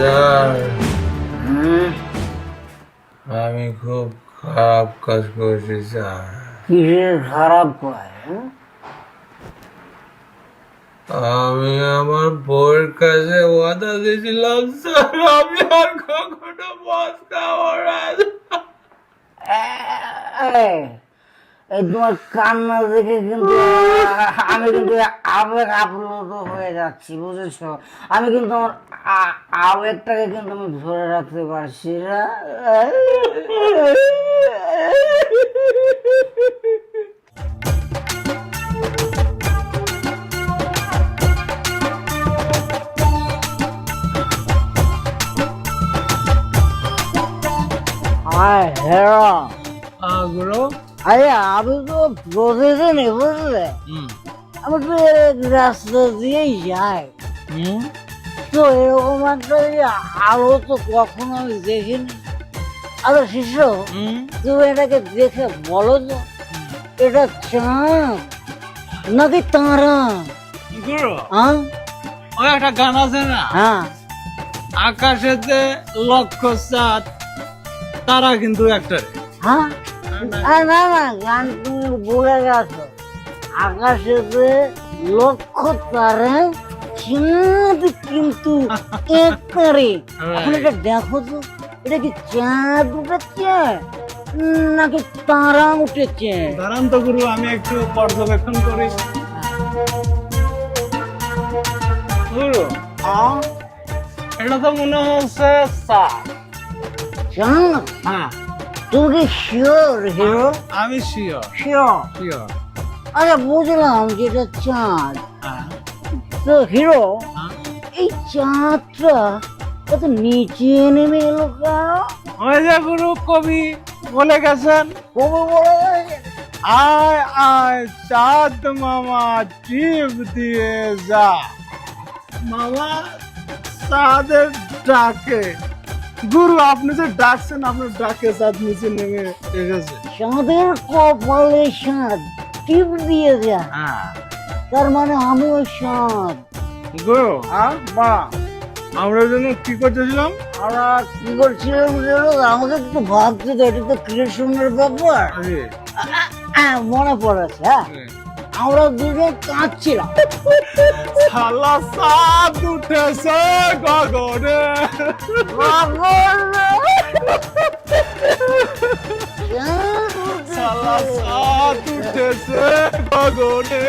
Sir আমি খুব খারাপ কাজ করেছি স্যার। কিসের খারাপ পায় হ্যাঁ? আমি আমার বউয়ের কাছে ওয়াদা দিয়েছিলাম স্যার। আমি আর কখনো খাব না। এই, তোমার কান্না দেখে কিন্তু আমি কিন্তু আবেগ আপ্লুত হয়ে যাচ্ছি বুঝেছ? আমি কিন্তু আমার আবেগটাকে কিন্তু আমি ধরে রাখতে পারছি না। আয় হেরা। আগ্রহ? আরে আমি তো প্রতিদিনই বুঝলে? আমি তো রাস্তা দিয়েই যাই। তো এরকম একটা আলো তো কখনো আমি দেখিনি। আরে শিশু তুমি এটাকে দেখে বলো তো এটা চাঁদ নাকি তারা? হ্যাঁ ওই একটা গান আছে না? হ্যাঁ। আকাশেতে লক্ষ চাঁদ তারা কিন্তু একটা হ্যাঁ? আর না না গান তুমি বলে গেছো। আকাশেতে লক্ষ তারে চাঁদ কিন্তু একটারে এখন এটা দেখো তো এটা কি চাঁদ উঠেছে নাকি তারা উঠেছে? দাঁড়ান তো গুরু আমি একটু পর্যবেক্ষণ করি। গুরু এটা তো মনে হচ্ছে চাঁদ। চাঁদ? হ্যাঁ। তুমি কি শিওর হিরো আমি শিওর শিওর শিওর আচ্ছা বুঝলাম যে এটা চাঁদ। হ্যাঁ। তো হিরো হ্যাঁ। এই চাঁদটা কত নিচে নেমে এলো কেন গুরু কবি বলে গেছেন কবে বলে আয় আয় চাঁদ মামা টিপ দিয়ে যা। মামা চাঁদের ডাকে। গুরু আপনি যে ডাকছেন আপনার ডাকে চাঁদ নিচে নেমে এসেছে। চাঁদের কপালে চাঁদ টিপ দিয়ে হ্যাঁ। তার মানে আমিও চাঁদ গুরু আর বা আমরা জন্য কি করতেছিলাম? আমরা কি করছিলাম? আমাকে একটু ভাবতে তো এটা তো কৃষ্ণের ব্যাপার। হ্যাঁ মনে পড়েছে হ্যাঁ। আমরা দুজন কাঁদছিলাম। উঠেছে গগনে শালা চাঁদ উঠেছে গগনে